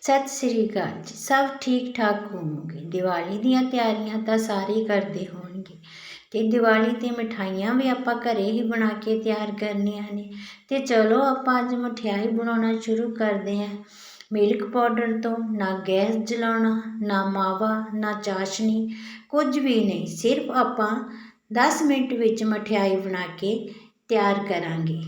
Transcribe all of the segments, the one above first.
ਸਤਿ ਸ੍ਰੀ ਅਕਾਲ ਜੀ। ਸਭ ਠੀਕ ਠਾਕ ਹੋਵੋਗੇ? ਦੀਵਾਲੀ ਦੀਆਂ ਤਿਆਰੀਆਂ ਤਾਂ ਸਾਰੇ ਕਰਦੇ ਹੋਣਗੇ। ਤੇ ਦੀਵਾਲੀ ਤੇ ਮਠਾਈਆਂ ਵੀ ਆਪਾਂ ਘਰੇ ਹੀ ਬਣਾ ਕੇ ਤਿਆਰ ਕਰਨੀਆਂ ਨੇ। ਤੇ ਚਲੋ ਆਪਾਂ ਅੱਜ ਮਠਿਆਈ ਬਣਾਉਣਾ ਸ਼ੁਰੂ ਕਰਦੇ ਹਾਂ। ਮਿਲਕ ਪਾਊਡਰ ਤੋਂ ਨਾ ਗੈਸ ਜਲਾਉਣਾ, ਨਾ ਮਾਵਾ, ਨਾ ਚਾਸ਼ਨੀ, ਕੁਝ ਵੀ ਨਹੀਂ। ਸਿਰਫ ਆਪਾਂ 10 ਮਿੰਟ ਵਿੱਚ ਮਠਿਆਈ ਬਣਾ ਕੇ ਤਿਆਰ ਕਰਾਂਗੇ।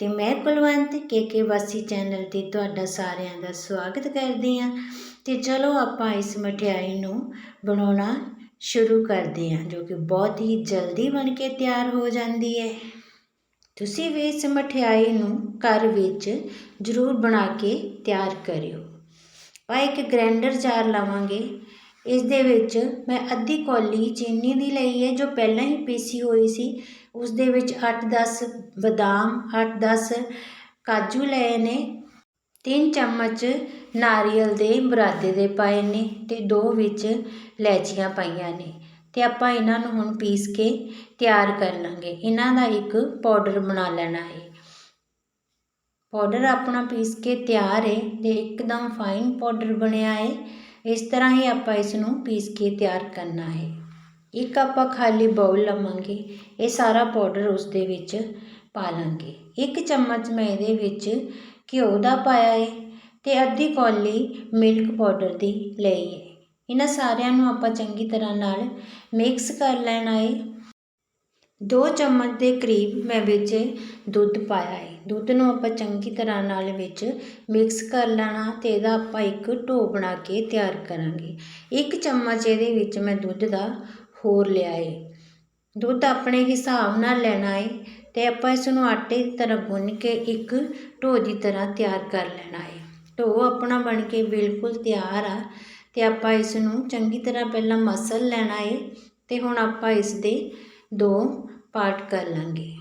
ਤੇ ਮੈਂ ਕੁਲਵੰਤ ਕੇ ਕੇ ਵਾਸੀ ਚੈਨਲ ਤੇ ਤੁਹਾਡਾ ਸਾਰਿਆਂ ਦਾ ਸਵਾਗਤ ਕਰਦੀ ਹਾਂ ਤੇ ਚਲੋ ਆਪਾਂ ਇਸ ਮਠਿਆਈ ਨੂੰ ਬਣਾਉਣਾ ਸ਼ੁਰੂ ਕਰਦੇ ਹਾਂ, ਜੋ ਕਿ ਬਹੁਤ ਹੀ ਜਲਦੀ ਬਣ ਕੇ ਤਿਆਰ ਹੋ ਜਾਂਦੀ ਹੈ। ਤੁਸੀਂ ਵੀ ਇਸ ਮਠਿਆਈ ਨੂੰ ਘਰ ਵਿੱਚ ਜ਼ਰੂਰ ਬਣਾ ਕੇ ਤਿਆਰ ਕਰਿਓ। ਆਪਾਂ ਇੱਕ ਗ੍ਰੈਂਡਰ ਜਾਰ ਲਵਾਂਗੇ। ਇਸ ਦੇ ਵਿੱਚ ਮੈਂ ਅੱਧੀ ਕੌਲੀ ਚੀਨੀ ਦੀ ਲਈ ਹੈ, ਜੋ ਪਹਿਲਾਂ ਹੀ ਪੀਸੀ ਹੋਈ ਸੀ। ਉਸ ਦੇ ਵਿੱਚ ਅੱਠ ਦਸ ਬਦਾਮ, ਅੱਠ ਦਸ ਕਾਜੂ ਲਏ ਨੇ, ਤਿੰਨ ਚਮਚ ਨਾਰੀਅਲ ਦੇ ਬਰਾਦੇ ਦੇ ਪਾਏ ਨੇ ਤੇ ਦੋ ਵਿੱਚ ਲੈਚੀਆਂ ਪਾਈਆਂ ਨੇ। ਤੇ ਆਪਾਂ ਇਹਨਾਂ ਨੂੰ ਹੁਣ ਪੀਸ ਕੇ ਤਿਆਰ ਕਰ ਲਾਂਗੇ। ਇਹਨਾਂ ਦਾ ਇੱਕ ਪਾਊਡਰ ਬਣਾ ਲੈਣਾ ਹੈ। ਪਾਊਡਰ ਆਪਣਾ ਪੀਸ ਕੇ ਤਿਆਰ ਹੈ ਤੇ ਇੱਕਦਮ ਫਾਈਨ ਪਾਊਡਰ ਬਣਿਆ ਹੈ। ਇਸ ਤਰ੍ਹਾਂ ਹੀ ਆਪਾਂ ਇਸ ਨੂੰ ਪੀਸ ਕੇ ਤਿਆਰ ਕਰਨਾ ਹੈ। ਇੱਕ ਆਪਾਂ ਖਾਲੀ ਬਾਉਲ ਲਵਾਂਗੇ, ਇਹ ਸਾਰਾ ਪਾਊਡਰ ਉਸ ਦੇ ਵਿੱਚ ਪਾ ਲਾਂਗੇ। ਇੱਕ ਚਮਚ ਮੈਂ ਇਹਦੇ ਵਿੱਚ ਘਿਓ ਦਾ ਪਾਇਆ ਹੈ ਤੇ ਅੱਧੀ ਕੌਲੀ ਮਿਲਕ ਪਾਊਡਰ ਦੀ ਲਈ ਹੈ। ਇਹਨਾਂ ਸਾਰਿਆਂ ਨੂੰ ਆਪਾਂ ਚੰਗੀ ਤਰ੍ਹਾਂ ਨਾਲ ਮਿਕਸ ਕਰ ਲੈਣਾ ਹੈ। ਦੋ ਚਮਚ ਦੇ ਕਰੀਬ ਮੈਂ ਵਿੱਚ ਦੁੱਧ ਪਾਇਆ ਹੈ ਦੁੱਧ ਨੂੰ ਆਪਾਂ ਚੰਗੀ ਤਰ੍ਹਾਂ ਨਾਲ ਵਿੱਚ ਮਿਕਸ ਕਰ ਲੈਣਾ ਅਤੇ ਇਹਦਾ ਆਪਾਂ ਇੱਕ ਢੋ ਬਣਾ ਕੇ ਤਿਆਰ ਕਰਾਂਗੇ। ਇੱਕ ਚਮਚ ਇਹਦੇ ਵਿੱਚ ਮੈਂ ਦੁੱਧ ਦਾ ਹੋਰ ਲਿਆ ਹੈ ਦੁੱਧ ਆਪਣੇ ਹਿਸਾਬ ਨਾਲ ਲੈਣਾ ਹੈ ਅਤੇ ਆਪਾਂ ਇਸ ਨੂੰ ਆਟੇ ਦੀ ਤਰ੍ਹਾਂ ਗੁੰਨ ਕੇ ਇੱਕ ਢੋ ਦੀ ਤਰ੍ਹਾਂ ਤਿਆਰ ਕਰ ਲੈਣਾ ਹੈ ਢੋ ਆਪਣਾ ਬਣ ਕੇ ਬਿਲਕੁਲ ਤਿਆਰ ਆ ਅਤੇ ਆਪਾਂ ਇਸ ਨੂੰ ਚੰਗੀ ਤਰ੍ਹਾਂ ਪਹਿਲਾਂ ਮਸਲ ਲੈਣਾ ਹੈ ਅਤੇ ਹੁਣ ਆਪਾਂ ਇਸ ਦੇ ਦੋ ਪਾਰਟ ਕਰ ਲਾਂਗੇ।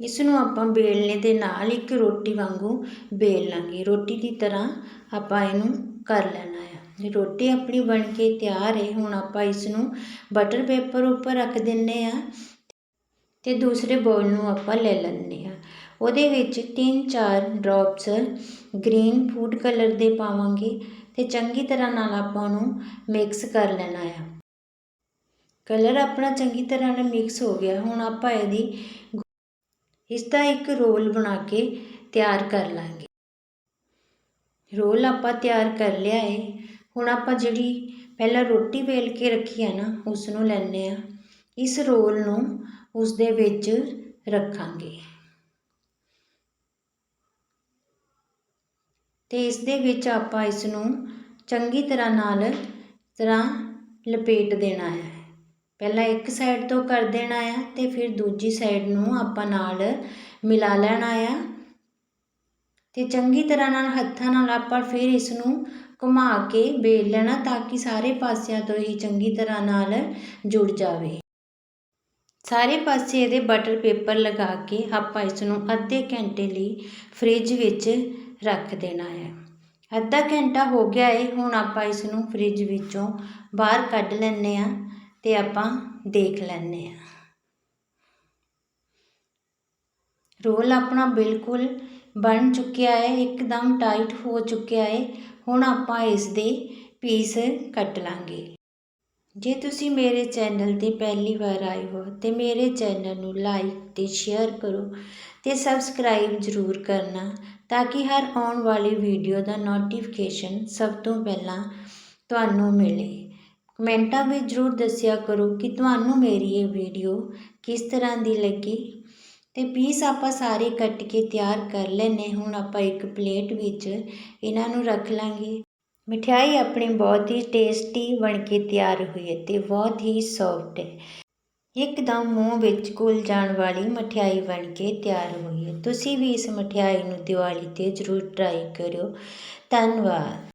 ਇਸ ਨੂੰ ਆਪਾਂ ਬੇਲਣੇ ਦੇ ਨਾਲ ਇੱਕ ਰੋਟੀ ਵਾਂਗੂ ਬੇਲ ਲਾਂਗੇ। ਰੋਟੀ ਦੀ ਤਰ੍ਹਾਂ ਆਪਾਂ ਇਹਨੂੰ ਕਰ ਲੈਣਾ ਹੈ ਰੋਟੀ ਆਪਣੀ ਬਣ ਕੇ ਤਿਆਰ ਹੈ ਹੁਣ ਆਪਾਂ ਇਸ ਨੂੰ ਬਟਰ ਪੇਪਰ ਉੱਪਰ ਰੱਖ ਦਿੰਨੇ ਆ ਤੇ ਦੂਸਰੇ ਬੋਲ ਨੂੰ ਆਪਾਂ ਲੈ ਲੈਂਦੇ ਆ। ਉਹਦੇ ਵਿੱਚ 3-4 ਡ੍ਰੌਪਸ ਗ੍ਰੀਨ ਫੂਡ ਕਲਰ ਦੇ ਪਾਵਾਂਗੇ ਤੇ ਚੰਗੀ ਤਰ੍ਹਾਂ ਨਾਲ ਆਪਾਂ ਉਹਨੂੰ ਮਿਕਸ ਕਰ ਲੈਣਾ ਆ। ਕਲਰ ਆਪਣਾ ਚੰਗੀ ਤਰ੍ਹਾਂ ਨਾਲ ਮਿਕਸ ਹੋ ਗਿਆ, ਹੁਣ ਆਪਾਂ ਇਹਦੀ ਇਸ ਦਾ ਇੱਕ ਰੋਲ ਬਣਾ ਕੇ ਤਿਆਰ ਕਰ ਲਾਂਗੇ। ਰੋਲ ਆਪਾਂ ਤਿਆਰ ਕਰ ਲਿਆ ਹੈ ਹੁਣ ਆਪਾਂ ਜਿਹੜੀ ਪਹਿਲਾਂ ਰੋਟੀ ਵੇਲ ਕੇ ਰੱਖੀ ਹੈ ਨਾ ਉਸ ਨੂੰ ਲੈਣੇ ਆ ਇਸ ਰੋਲ ਨੂੰ ਉਸ ਦੇ ਵਿੱਚ ਰੱਖਾਂਗੇ। ਤੇ ਇਸ ਦੇ ਵਿੱਚ ਆਪਾਂ ਇਸ ਨੂੰ ਚੰਗੀ ਤਰ੍ਹਾਂ ਨਾਲ, ਤਰ੍ਹਾਂ ਲਪੇਟ ਦੇਣਾ ਹੈ। ਪਹਿਲਾਂ ਇੱਕ ਸਾਈਡ ਤੋਂ ਕਰ ਦੇਣਾ ਆ ਤੇ ਫਿਰ ਦੂਜੀ ਸਾਈਡ ਨੂੰ ਆਪਾਂ ਨਾਲ ਮਿਲਾ ਲੈਣਾ ਆ। ਤੇ ਚੰਗੀ ਤਰ੍ਹਾਂ ਨਾਲ ਹੱਥਾਂ ਨਾਲ ਆਪਾਂ ਫਿਰ ਇਸ ਨੂੰ ਘੁਮਾ ਕੇ ਵੇਲ ਲੈਣਾ ਤਾਂ ਕਿ ਸਾਰੇ ਪਾਸਿਆਂ ਤੋਂ ਹੀ ਚੰਗੀ ਤਰ੍ਹਾਂ ਨਾਲ ਜੁੜ ਜਾਵੇ। ਸਾਰੇ ਪਾਸੇ ਇਹਦੇ ਬਟਰ ਪੇਪਰ ਲਗਾ ਕੇ ਆਪਾਂ ਇਸ ਨੂੰ ਅੱਧੇ ਘੰਟੇ ਲਈ ਫ੍ਰਿਜ ਵਿੱਚ ਰੱਖ ਦੇਣਾ ਹੈ ਅੱਧਾ ਘੰਟਾ ਹੋ ਗਿਆ ਏ, ਹੁਣ ਆਪਾਂ ਇਸ ਨੂੰ ਫ੍ਰਿਜ ਵਿੱਚੋਂ ਬਾਹਰ ਕੱਢ ਲੈਣੇ ਆ ਤੇ ਆਪਾਂ ਦੇਖ ਲੈਂਦੇ ਹਾਂ। ਰੋਲ ਆਪਣਾ ਬਿਲਕੁਲ ਬਣ ਚੁੱਕਿਆ ਹੈ, ਇੱਕਦਮ ਟਾਈਟ ਹੋ ਚੁੱਕਿਆ ਹੈ। ਹੁਣ ਆਪਾਂ ਇਸ ਦੇ ਪੀਸ ਕੱਟ ਲਾਂਗੇ। ਜੇ ਤੁਸੀਂ ਮੇਰੇ ਚੈਨਲ ਤੇ ਪਹਿਲੀ ਵਾਰ ਆਏ ਹੋ ਤੇ ਮੇਰੇ ਚੈਨਲ ਨੂੰ ਲਾਈਕ ਤੇ ਸ਼ੇਅਰ ਕਰੋ ਤੇ ਸਬਸਕ੍ਰਾਈਬ ਜ਼ਰੂਰ ਕਰਨਾ ਤਾਂ ਕਿ ਹਰ ਆਉਣ ਵਾਲੀ ਵੀਡੀਓ ਦਾ ਨੋਟੀਫਿਕੇਸ਼ਨ ਸਭ ਤੋਂ ਪਹਿਲਾਂ ਤੁਹਾਨੂੰ ਮਿਲੇ। ਕਮੈਂਟਾਂ ਵਿੱਚ ਜ਼ਰੂਰ ਦੱਸਿਆ ਕਰੋ ਕਿ ਤੁਹਾਨੂੰ ਮੇਰੀ ਇਹ ਵੀਡੀਓ ਕਿਸ ਤਰ੍ਹਾਂ ਦੀ ਲੱਗੀ। ਤੇ ਪੀਸ ਆਪਾਂ ਸਾਰੇ ਕੱਟ ਕੇ ਤਿਆਰ ਕਰ ਲੈਨੇ ਹੁਣ ਆਪਾਂ ਇੱਕ ਪਲੇਟ ਵਿੱਚ ਇਹਨਾਂ ਨੂੰ ਰੱਖ ਲਾਂਗੇ। ਮਠਿਆਈ ਆਪਣੀ ਬਹੁਤ ਹੀ ਟੇਸਟੀ ਬਣ ਕੇ ਤਿਆਰ ਹੋਈ ਹੈ ਤੇ ਬਹੁਤ ਹੀ ਸੌਫਟ ਹੈ। ਇੱਕਦਮ ਮੂੰਹ ਵਿੱਚ ਘੁਲ ਜਾਣ ਵਾਲੀ ਮਠਿਆਈ ਬਣ ਕੇ ਤਿਆਰ ਹੋਈ ਹੈ। ਤੁਸੀਂ ਵੀ ਇਸ ਮਠਿਆਈ ਨੂੰ ਦੀਵਾਲੀ ਤੇ ਜ਼ਰੂਰ ਟਰਾਈ ਕਰਿਓ। ਧੰਨਵਾਦ।